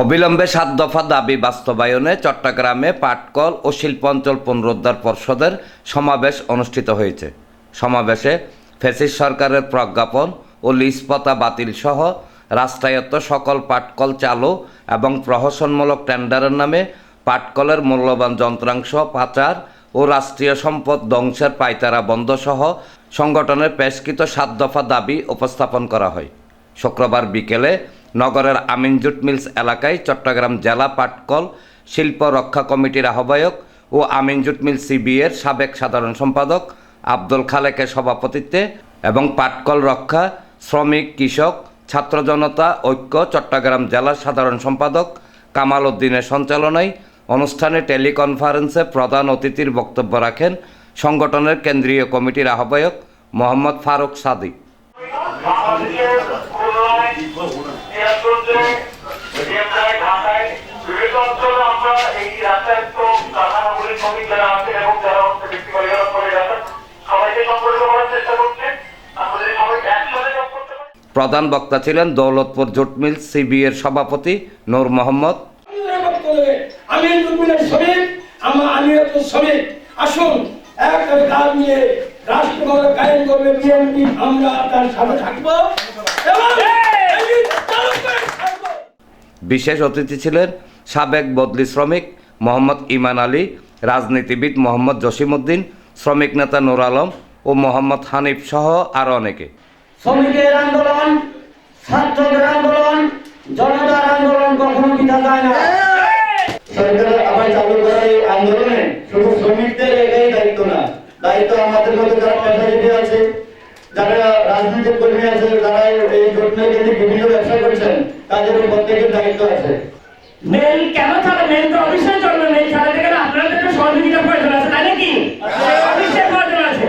অবিলম্বে সাত দফা দাবি বাস্তবায়নে চট্টগ্রামে পাটকল ও শিল্পাঞ্চল পুনরুদ্ধার পর্ষদের সমাবেশ অনুষ্ঠিত হয়েছে। সমাবেশে ফেসিস সরকারের প্রজ্ঞাপন ও লিজপতা বাতিল সহ রাষ্ট্রায়ত্ত সকল পাটকল চালু এবং প্রহসনমূলক টেন্ডারের নামে পাটকলের মূল্যবান যন্ত্রাংশ, পাচার ও রাষ্ট্রীয় সম্পদ ধ্বংসের পাইতারা বন্ধ সহ সংগঠনের পেশকৃত সাত দফা দাবি উপস্থাপন করা হয়। শুক্রবার বিকেলে নগরের আমিনজুট মিলস এলাকায় চট্টগ্রাম জেলা পাটকল শিল্প রক্ষা কমিটির আহ্বায়ক ও আমিনজুট মিল সিবিএর সাবেক সাধারণ সম্পাদক আব্দুল খালেকের সভাপতিত্বে এবং পাটকল রক্ষা, শ্রমিক, কৃষক, ছাত্র জনতা, ঐক্য, চট্টগ্রাম জেলার সাধারণ সম্পাদক কামাল উদ্দিনের সঞ্চালনায় অনুষ্ঠানে টেলিকনফারেন্সে প্রধান অতিথির বক্তব্য রাখেন সংগঠনের কেন্দ্রীয় কমিটির আহ্বায়ক মোহাম্মদ ফারুক সাদিক। এই রাষ্ট্রায়ত্ত কারখানাগুলির শ্রমিক যারা আছেন এবং যারা হচ্ছে ব্যক্তি পরিচালনা করে যাচ্ছেন সবাইকে সম্পর্ক করার চেষ্টা করছে। আমাদের সবাই একসাথে কাজ করতে পারি। প্রধান বক্তা ছিলেন দৌলতপুর জুট মিল সিবিএর সভাপতি নূর মোহাম্মদ। আমি শ্রমিক আমার আমি তো শ্রমিক। আসুন এক কাজ নিয়ে রাষ্ট্রভাবে কায়েম করবে বিএনপি আমরা তার সাথে থাকব এবং এই চালু করে থাকব। বিশেষ অতিথি ছিলেন সাবেক বদলি শ্রমিক মোহাম্মদ ইমান আলী রাজনীতিবিদ মোহাম্মদ জসিমউদ্দিন শ্রমিক নেতা নুর আলম ও মোহাম্মদ হানিফ সহ আরও অনেকে। শ্রমিকের আন্দোলন ছাত্রদের আন্দোলন জনতার আন্দোলন কখনো বিধা যায় না। সরকার আবার চালু করা এই আন্দোলনে শুধু শ্রমিকদের একাই দায়িত্ব না দায়িত্ব আমাদের মতো যারা পেশাজীবী আছে যারা রাজনৈতিক কর্মী আছে যারা এই কেন্দ্রিক বিভিন্ন ব্যবসা করছেন তাদের প্রত্যেকের দায়িত্ব আছে। মেল কেন ছাড়া? মেল তো অবশ্যই চলবে মেল ছাড়াতে গেলে আপনাদের তো সহযোগিতা প্রয়োজন আছে তাই নাকি? অবশ্যই প্রয়োজন আছে।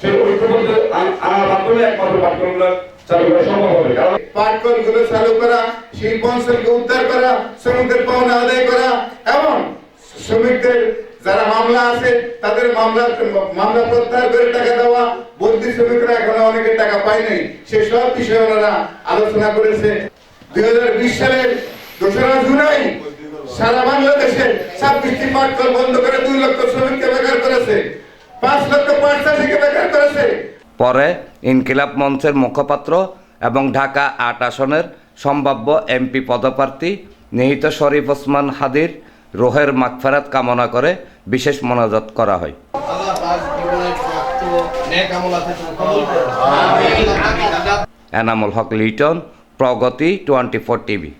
সেই ঐক্যবদ্ধ আ- আ- মাধ্যমে একমাত্র পাঠ্যক্রমগুলো চালু করা সম্ভব হবে কারণ পাটকল চালু করা শিল্পাঞ্চলকে উদ্ধার করা শ্রমিকদের পাওনা আদায় করা এবং শ্রমিকদের যারা মামলা আছে তাদের মামলা মামলা প্রত্যাহার করে টাকা দেওয়া বন্দি শ্রমিকরা এখনও অনেকের টাকা পায় নাই। সে সব বিষয়ে ওনারা আলোচনা করেছে। দুই হাজার বিশ সালের দোসরা জুলাই সারা বাংলাদেশে ছাব্বিশটি পাটকল বন্ধ করে দুই লক্ষ শ্রমিককে বেকার করেছে। পাঁচ লক্ষ পাট চাষিকে বেকার করেছে। পরে ইনকিলাব মঞ্চের মুখপাত্র এবং ঢাকা আট আসনের সম্ভাব্য এমপি পদপ্রার্থী নিহিত শরীফ ওসমান হাদির রোহের মাগফেরাত কামনা করে বিশেষ মোনাজাত করা হয়। Enamul Haque Liton Pragati twenty four TV.